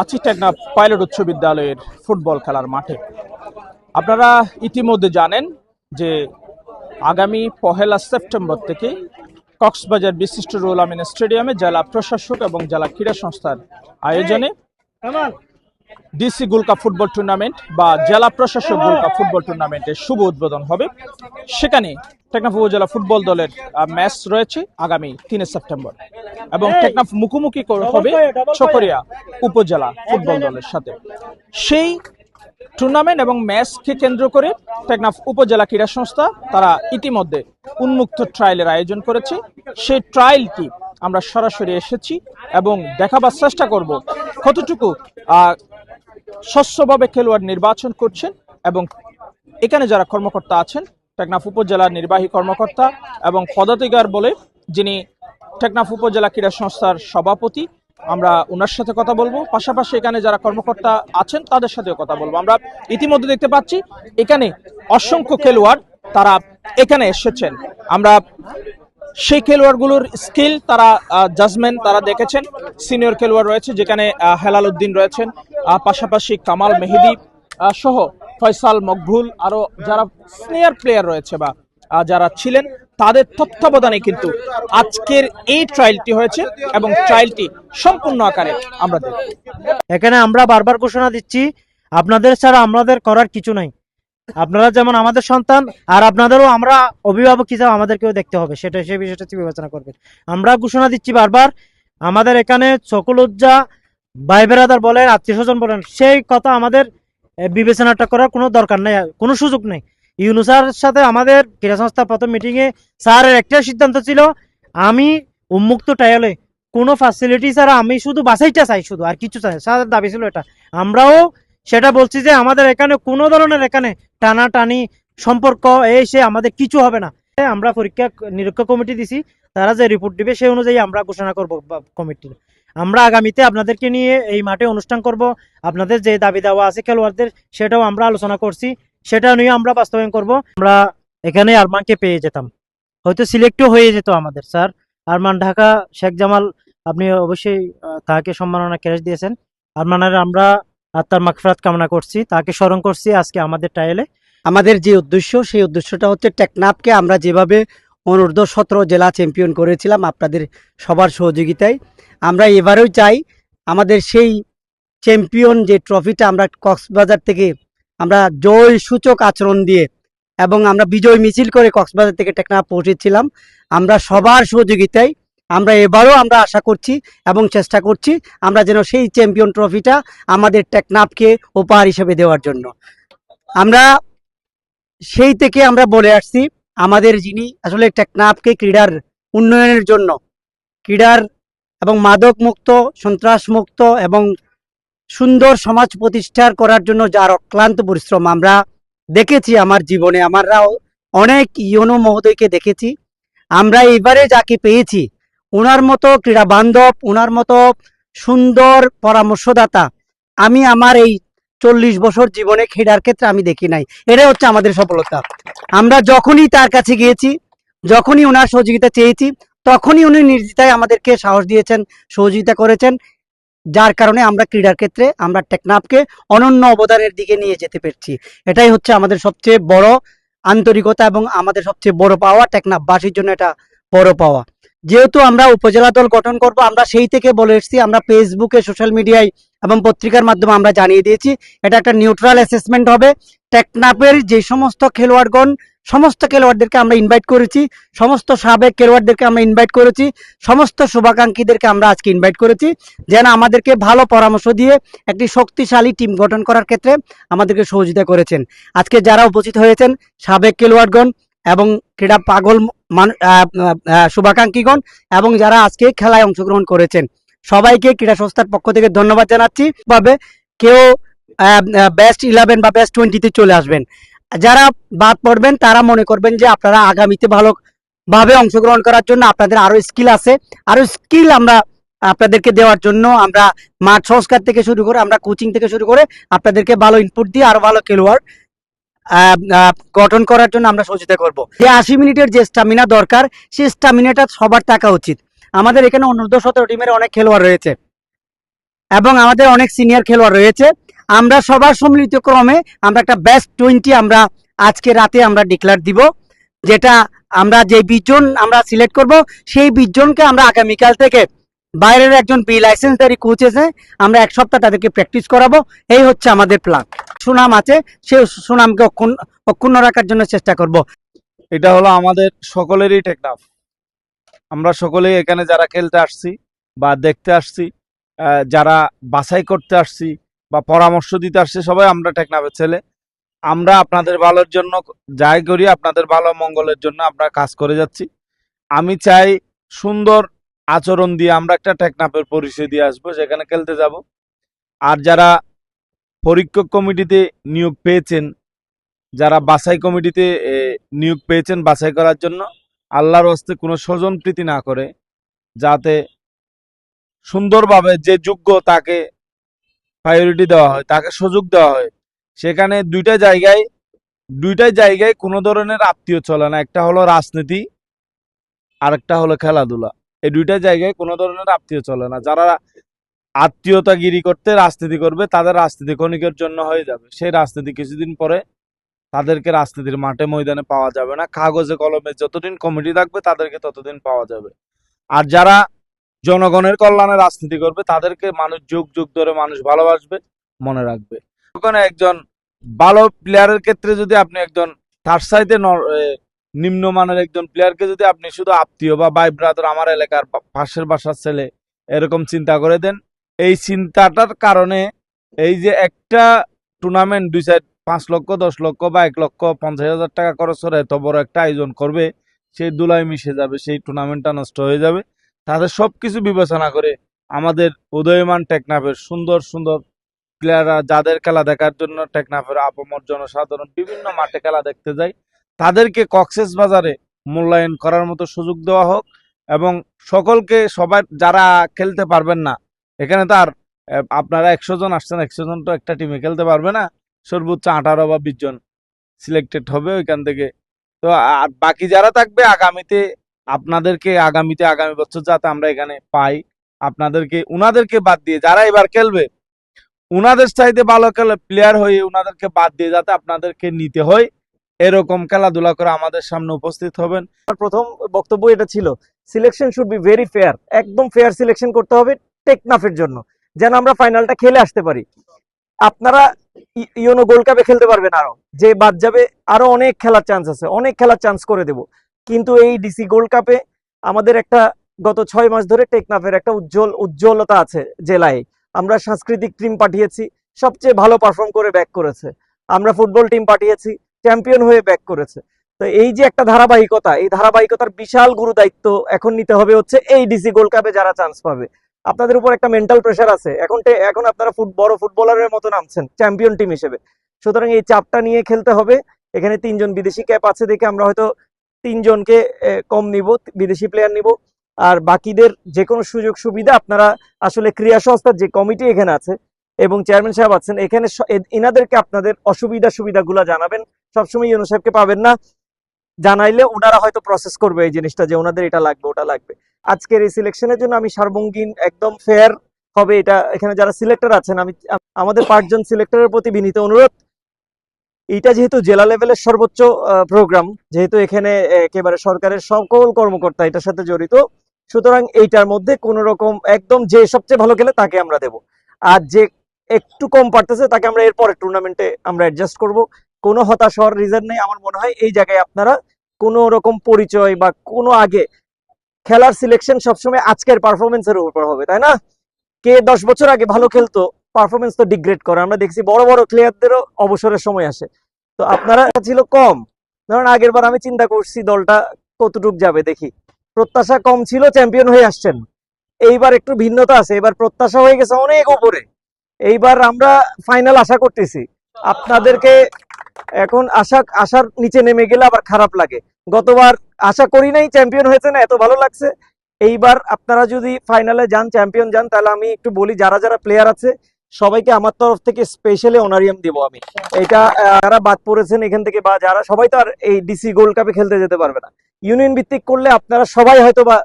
আছি টেকনা পাইলট উচ্চ বিদ্যালয়ের ফুটবল খেলার মাঠে। আপনারা ইতিমধ্যে জানেন যে আগামী পহেলা সেপ্টেম্বর থেকে কক্সবাজার বিশিষ্ট রুল আমিন স্টেডিয়ামে জেলা প্রশাসক এবং জেলা ক্রীড়া সংস্থার আয়োজনে ডিসি গোল্ড ফুটবল টুর্নামেন্ট বা জেলা প্রশাসক গোল্ড ফুটবল টুর্নামেন্টের শুভ উদ্বোধন হবে। সেখানে টেকনাফ উপজেলা ফুটবল দলের ম্যাচ রয়েছে আগামী তিনে সেপ্টেম্বর এবং টেকনাফ মুখোমুখি হবে চকরিয়া উপজেলা ফুটবল দলের সাথে। সেই টুর্নামেন্ট এবং ম্যাচকে কেন্দ্র করে টেকনাফ উপজেলা ক্রীড়া সংস্থা তারা ইতিমধ্যে উন্মুক্ত ট্রায়ালের আয়োজন করেছে। সেই ট্রায়ালটি আমরা সরাসরি এসেছি এবং দেখাবার চেষ্টা করব কতটুকু আহ, স্বচ্ছভাবে খেলোয়াড় নির্বাচন করছেন এবং এখানে যারা কর্মকর্তা আছেন, টেকনাফ উপজেলার নির্বাহী কর্মকর্তা এবং পদাধিকার বলে যিনি টেকনাফ উপজেলা ক্রীড়া সংস্থার সভাপতি, আমরা ওনার সাথে কথা বলব। পাশাপাশি এখানে যারা কর্মকর্তা আছেন, তাদের সাথেও কথা বলব। আমরা ইতিমধ্যে দেখতে পাচ্ছি, এখানে অসংখ্য খেলোয়াড় তারা এখানে এসেছেন। আমরা সেই খেলোয়াড়গুলোর স্কিল তারা জাজমেন্ট তারা দেখেছেন। সিনিয়র খেলোয়াড় রয়েছে, যেখানে হেলাল উদ্দিন রয়েছেন পাশাপাশি কামাল মেহেদি সহ ফয়সাল মকবুল আরও যারা সিনিয়র প্লেয়ার রয়েছে বা যারা ছিলেন, তাদের তত্ত্বাবধানে কিন্তু আজকের এই ট্রায়ালটি হয়েছে এবং ট্রায়ালটি সম্পূর্ণ আকারে আমরা এখানে আমরা বারবার ঘোষণা দিচ্ছি, আপনাদের ছাড়া আমাদের করার কিছু নাই। আপনারা যেমন আমাদের সন্তান, আর আপনাদেরও আমরা অভিভাবক হিসাবে আমাদেরকেও দেখতে হবে। সেটা সেই বিষয়টা বিবেচনা করবেন। আমরা ঘোষণা দিচ্ছি বারবার, আমাদের এখানে সকলজ্জা ভাই বেরাদার বলেন, আত্মীয় স্বজন বলেন, সেই কথা আমাদের বিবেচনাটা করার কোনো দরকার নেই কোনো সুযোগ নেই। ইউনুসার সাথে আমাদের ক্রীড়া সংস্থার প্রথম মিটিংয়ে স্যারের একটাই সিদ্ধান্ত ছিল, আমি উন্মুক্ত টায়ালে কোনো ফ্যাসিলিটি ছাড়া আমি শুধু বাসাইটা চাই শুধু, আর কিছু চাই স্যারের দাবি ছিল এটা। আমরাও সেটা বলছি যে আমাদের এখানে কোনো ধরনের এখানে টানাটানি সম্পর্ক এই সে আমাদের কিছু হবে না। আমরা পরীক্ষা নিরীক্ষা কমিটি দিছি, তারা যে রিপোর্ট দিবে সেই অনুযায়ী আমরা ঘোষণা করব কমিটির আমরা আগামীতে আপনাদেরকে নিয়ে এই মাঠে অনুষ্ঠান করব। আপনাদের যে দাবি দেওয়া আছে খেলোয়াড়দের, সেটাও আমরা আলোচনা করছি। সেটা নিয়ে আমরা বাস্তবায়ন করব। আমরা এখানে আরমানকে পেয়ে যেতাম। হয়তো সিলেক্টও হয়ে যেত আমাদের, স্যার। আরমান ঢাকা, শেখ জামাল, আপনি অবশ্যই তাকে সম্মাননা ক্যাশ দিয়েছেন। আরমানের আমরা আত্মার মাগফিরাত কামনা করছি। তাকে স্মরণ করছি আজকে আমাদের টাইলে আমাদের যে উদ্দেশ্য, সেই উদ্দেশ্যটা হচ্ছে টেকনাফকে আমরা যেভাবে অনূর্ধ্ব সতেরো জেলা চ্যাম্পিয়ন করেছিলাম আপনাদের সবার সহযোগিতায়, আমরা এবারেও চাই আমাদের সেই চ্যাম্পিয়ন যে ট্রফিটা আমরা কক্সবাজার থেকে আমরা জয় সূচক আচরণ দিয়ে এবং আমরা বিজয় মিছিল করে কক্সবাজার থেকে টেকনাফ পৌঁছেছিলাম, আমরা সবার সহযোগিতায় আমরা এবারও আমরা আশা করছি এবং চেষ্টা করছি আমরা যেন সেই চ্যাম্পিয়ন ট্রফিটা আমাদের টেকনাফকে উপহার হিসেবে দেওয়ার জন্য। আমরা সেই থেকে আমরা বলে আসছি, আমাদের যিনি আসলে টেকনাফকে ক্রীড়ার উন্নয়নের জন্য, ক্রীড়ার এবং মাদক মুক্ত সন্ত্রাস মুক্ত এবং সুন্দর সমাজ প্রতিষ্ঠা করার জন্য যার অক্লান্ত পরিশ্রম আমরা দেখেছি আমার জীবনে আমরাও অনেক ইয়নো মহোদয়কে দেখেছি। আমরা এবারে যাকে পেয়েছি ওনার মতো ক্রীড়া বান্ধব ওনার মতো সুন্দর পরামর্শদাতা, আমি আমার এই চল্লিশ বছর জীবনে ক্রীড়ার ক্ষেত্রে আমি দেখি নাই। এটাই হচ্ছে আমাদের সফলতা। আমরা যখনই তার কাছে গিয়েছি, যখনই ওনার সহযোগিতা চেয়েছি, তখনই উনি নির্দ্বিধায় আমাদেরকে সাহস দিয়েছেন, সহযোগিতা করেছেন, যার কারণে আমরা ক্রীড়ার ক্ষেত্রে, আমরা টেকনাফকে অনন্য অবদানের দিকে নিয়ে যেতে পেরেছি। এটাই হচ্ছে আমাদের সবচেয়ে বড় আন্তরিকতা এবং আমাদের সবচেয়ে বড় পাওয়া টেকনাফবাসীর জন্য এটা বড় পাওয়া। যেহেতু আমরা উপজেলা দল গঠন করব, আমরা সেই থেকে বলে এসেছি, আমরা ফেসবুকে সোশ্যাল মিডিয়ায় এবং পত্রিকার মাধ্যমে আমরা জানিয়ে দিয়েছি, এটা একটা নিউট্রাল অ্যাসেসমেন্ট হবে। টেকনাপের যে সমস্ত খেলোয়াড়গণ, সমস্ত খেলোয়াড়দেরকে আমরা ইনভাইট করেছি, সমস্ত সাবেক খেলোয়াড়দেরকে আমরা ইনভাইট করেছি, সমস্ত শুভাকাঙ্ক্ষীদেরকে আমরা আজকে ইনভাইট করেছি, যেন আমাদেরকে ভালো পরামর্শ দিয়ে একটি শক্তিশালী টিম গঠন করার ক্ষেত্রে আমাদেরকে সহযোগিতা করেছেন। আজকে যারা উপস্থিত হয়েছেন, সাবেক খেলোয়াড়গণ এবং ক্রীড়া পাগল শুভাকাঙ্ক্ষীগণ এবং যারা আজকে খেলায় অংশগ্রহণ করেছেন, সবাইকে ক্রীড়া সংস্থার পক্ষ থেকে ধন্যবাদ জানাচ্ছি। ভাবে কেউ বেস্ট ইলেভেন বা বেস্ট টোয়েন্টিতে চলে আসবেন। যারা বাদ পড়বেন, তারা মনে করবেন যে আপনারা আগামীতে ভালো ভাবে অংশগ্রহণ করার জন্য আপনাদের আরও স্কিল আছে। আরও স্কিল আমরা আপনাদেরকে দেওয়ার জন্য আমরা মাঠ সংস্কার থেকে শুরু করে, আমরা কোচিং থেকে শুরু করে আপনাদেরকে ভালো ইনপুট দিয়ে আরও ভালো খেলোয়াড় গঠন করার জন্য আমরা সহযোগিতা করব। যে আশি মিনিটের যে স্টামিনা দরকার, সেই স্টামিনাটা সবার থাকা উচিত। আমাদের এখানে অনূর্ধ্ব সতেরো টিমের অনেক খেলোয়াড় রয়েছে। এবং আমাদের অনেক সিনিয়র খেলোয়াড় রয়েছে। আমরা সবার সম্মিলিত ক্রমে আমরা একটা বেস্ট টোয়েন্টি আমরা আজকে রাতে আমরা ডিক্লেয়ার দিব। যেটা আমরা যে বিশজন আমরা সিলেক্ট করব, সেই বিশজনকে আমরা আগামীকাল থেকে বাইরের একজন বি লাইসেন্সধারী কোচ এসে আমরা এক সপ্তাহ তাদেরকে প্র্যাকটিস করাবো। এই হচ্ছে আমাদের প্ল্যান সুনাম আছে সে সুনামকে অক্ষুণ্ণ রাখার জন্য চেষ্টা করব। এটা হলো আমাদের সকলেরই টেকনাফ। আমরা সকলেই এখানে যারা খেলতে আসছি বা দেখতে আসছি যারা বাছাই করতে আসছি বা পরামর্শ দিতে আসছি, সবাই আমরা টেকনাফের ছেলে। আমরা আপনাদের ভালোর জন্য যাই করি, আপনাদের ভালো মঙ্গলের জন্য আমরা কাজ করে যাচ্ছি। আমি চাই সুন্দর আচরণ দিয়ে আমরা একটা টেকনাফের পরিচয় দিয়ে আসব সেখানে খেলতে যাব। আর যারা পরীক্ষক কমিটিতে নিয়োগ পেয়েছেন, যারা বাছাই কমিটিতে নিয়োগ পেয়েছেন বাছাই করার জন্য, আল্লাহর হস্তে কোনো স্বজন প্রীতি না করে, যাতে সুন্দরভাবে যে যোগ্য তাকে প্রায়োরিটি দেওয়া হয়, তাকে সুযোগ দেওয়া হয়, সেখানে দুইটা জায়গায় দুইটাই জায়গায় কোনো ধরনের আত্মীয় চলে না। একটা হলো রাজনীতি, আরেকটা হলো খেলাধুলা। এই দুইটা জায়গায় কোনো ধরনের আত্মীয় চলে না। যারা আত্মীয়তাগিরি করতে রাজনীতি করবে, তাদের রাজনীতি ক্ষণিকের জন্য হয়ে যাবে। সেই রাজনীতি কিছুদিন পরে তাদেরকে রাজনীতির মাঠে ময়দানে পাওয়া যাবে না। কাগজে, কলমে যতদিন কমিটি থাকবে, তাদেরকে ততদিন পাওয়া যাবে। আর যারা জনগণের কল্যাণে রাজনীতি করবে, তাদেরকে মানুষ যুগ যুগ ধরে মানুষ ভালোবাসবে, মনে রাখবে। ওখানে একজন ভালো প্লেয়ারের ক্ষেত্রে যদি আপনি একজন তার সাইডে নিম্নমানের একজন প্লেয়ারকে যদি আপনি শুধু আত্মীয় বা ভাই ব্রাদার আমার এলাকার পাশের বাসার ছেলে এরকম চিন্তা করে দেন, এই চিন্তাটার কারণে এই যে একটা টুর্নামেন্ট দুই সাইড পাঁচ লক্ষ, দশ লক্ষ বা এক লক্ষ পঞ্চাশ হাজার টাকা খরচ করে এত বড় একটা আয়োজন করবে, সেই দুলাই মিশে যাবে, সেই টুর্নামেন্টটা নষ্ট হয়ে যাবে। তাদের সবকিছু বিবেচনা করে আমাদের উদয়মান টেকনাফের সুন্দর সুন্দর প্লেয়াররা যাদের খেলা দেখার জন্য টেকনাফের আপমর জনসাধারণ বিভিন্ন মাঠে খেলা দেখতে যায় তাদেরকে কক্সেস বাজারে মূল্যায়ন করার মতো সুযোগ দেওয়া হোক এবং সকলকে সবাই যারা খেলতে পারবেন না, এখানে তো আর আপনারা একশো জন আসছেন, একশো জন তো একটা টিমে খেলতে পারবে না, সর্বোচ্চ আঠারো বা বিশ জন সিলেক্টেড হবে ওইখান থেকে। তো আর বাকি যারা থাকবে আগামীতে, আপনাদেরকে আগামীতে, আগামী বছর যাতে আমরা এখানে পাই, আপনাদেরকে, উনাদেরকে বাদ দিয়ে যারা এবার খেলবে, উনাদের চাইতে ভালো খেলে প্লেয়ার হয়ে উনাদেরকে বাদ দিয়ে যাতে আপনাদেরকে নিতে হয়। এরকম খেলাধুলা করে আমাদের সামনে উপস্থিত হবেন। প্রথম বক্তব্য এটা ছিল selection should be very fair একদম ফেয়ার সিলেকশন করতে হবে টেকনাফের জন্য, যেন আমরা ফাইনালটা খেলে আসতে পারি। আপনারা ই- ইয়োনো গোল্ড কাপে খেলতে পারবেন আরও, যে বাদ যাবে আরও অনেক খেলার চান্স আছে, অনেক খেলার চান্স করে দেব। কিন্তু এই ডিসি গোল্ড কাপে আমাদের একটা গত ছয় মাস ধরে টেকনাফের একটা উজ্জ্বল, উজ্জ্বলতা আছে জেলায়। আমরা সাংস্কৃতিক টিম পাঠিয়েছি, সবচেয়ে ভালো পারফর্ম করে ব্যাক করেছে। আমরা ফুটবল টিম পাঠিয়েছি চ্যাম্পিয়ন হয়ে ব্যাক করেছে। তো এই যে একটা ধারাবাহিকতা, এই ধারাবাহিকতার বিশাল গুরু দায়িত্ব এখন নিতে হবে হচ্ছে এই ডিসি গোল্ড কাপে যারা চান্স পাবে। আপনাদের উপর একটা মেন্টাল প্রেশার আছে। এখন এখন আপনারা ফুট বড় ফুটবলারের মতো নামছেন চ্যাম্পিয়ন টিম হিসেবে। সুতরাং এই চাপটা নিয়ে খেলতে হবে। এখানে তিনজন বিদেশি ক্যাপ আছে দেখে আমরা হয়তো তিনজনকে কম নিব, বিদেশি প্লেয়ার নিব। আর বাকিদের যে কোনো সুযোগ সুবিধা আপনারা আসলে ক্রিয়া সংস্থার যে কমিটি এখানে আছে এবং চেয়ারম্যান সাহেব আছেন, এখানে এনাদেরকে আপনাদের অসুবিধা সুবিধাগুলো জানাবেন। সবসময় ইউনো সাহেবকে পাবেন না। জানাইলে ওনারা হয়তো প্রসেস করবে এই জিনিসটা যে ওনাদের এটা লাগবে, ওটা লাগবে। আজকের এই সিলেকশনের জন্য আমি সার্বঙ্গীন, একদম ফেয়ার হবে এটা। এখানে যারা সিলেক্টর আছেন, আমি আমাদের পাঁচজন সিলেক্টরের প্রতি বিনীত অনুরোধ। এটা যেহেতু জেলা লেভেলের সর্বোচ্চ প্রোগ্রাম যেহেতু এখানে একেবারে সরকারের সকল কর্মকর্তা এটার সাথে জড়িত, সুতরাং এইটার মধ্যে কোন রকম একদম যে সবচেয়ে ভালো খেলে তাকে আমরা দেব। আর যে একটু কম পারতেছে, তাকে আমরা এরপরে টুর্নামেন্টে আমরা অ্যাডজাস্ট করব। কোনো হতাশ হওয়ার রিজন নেই। আমার মনে হয় এই জায়গায় আপনারা কোনো রকম পরিচয় বা কোনো আগে খেলার সিলেকশন সবসময় আজকের পারফরমেন্সের উপর হবে, তাই না? কে দশ বছর আগে ভালো খেলতো পারফরমেন্স তো ডিগ্রেড করে। আমরা দেখছি বড় বড় প্লেয়ারদেরও অবসরের সময় আসে। তো আপনারা ছিল কম। ধরুন আগের বার আমি চিন্তা করছি দলটা কতটুক যাবে, দেখি। প্রত্যাশা কম ছিল চ্যাম্পিয়ন হয়ে আসছেন। এইবার একটু ভিন্নতা আছে। এবার প্রত্যাশা হয়ে গেছে অনেক উপরে। এইবার আমরা ফাইনাল আশা করতেছি। আপনাদেরকে এখন আশা, আশার নিচে নেমে গেলে আবার খারাপ লাগে। গতবার আশা করি নাই চ্যাম্পিয়ন হয়েছে না, এত ভালো লাগছে। এইবার আপনারা যদি ফাইনালে যান চ্যাম্পিয়ন যান, তাহলে আমি একটু বলি, যারা যারা প্লেয়ার আছে, সবাইকে আমার তরফ থেকে স্পেশালি অনারিয়াম দিব আমি। এটা যারা বাদ পড়েছেন এখান থেকে বা যারা, সবাই তো আর এই ডিসি গোল্ড কাপে খেলতে যেতে পারবে না। ইউনিয়ন ভিত্তিক করলে আপনারা সবাই হয়তো বা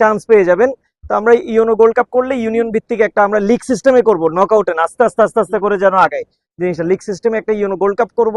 চান্স পেয়ে যাবেন। তো আমরা ইউনো গোল্ড কাপ করলে ইউনিয়ন ভিত্তিক একটা আমরা লিগ সিস্টেমে করব নক আউটে আস্তে আস্তে আস্তে আস্তে করে যেন আগে জিনিসটা লিগ সিস্টেমে একটা ইউনো গোল্ড কাপ করব।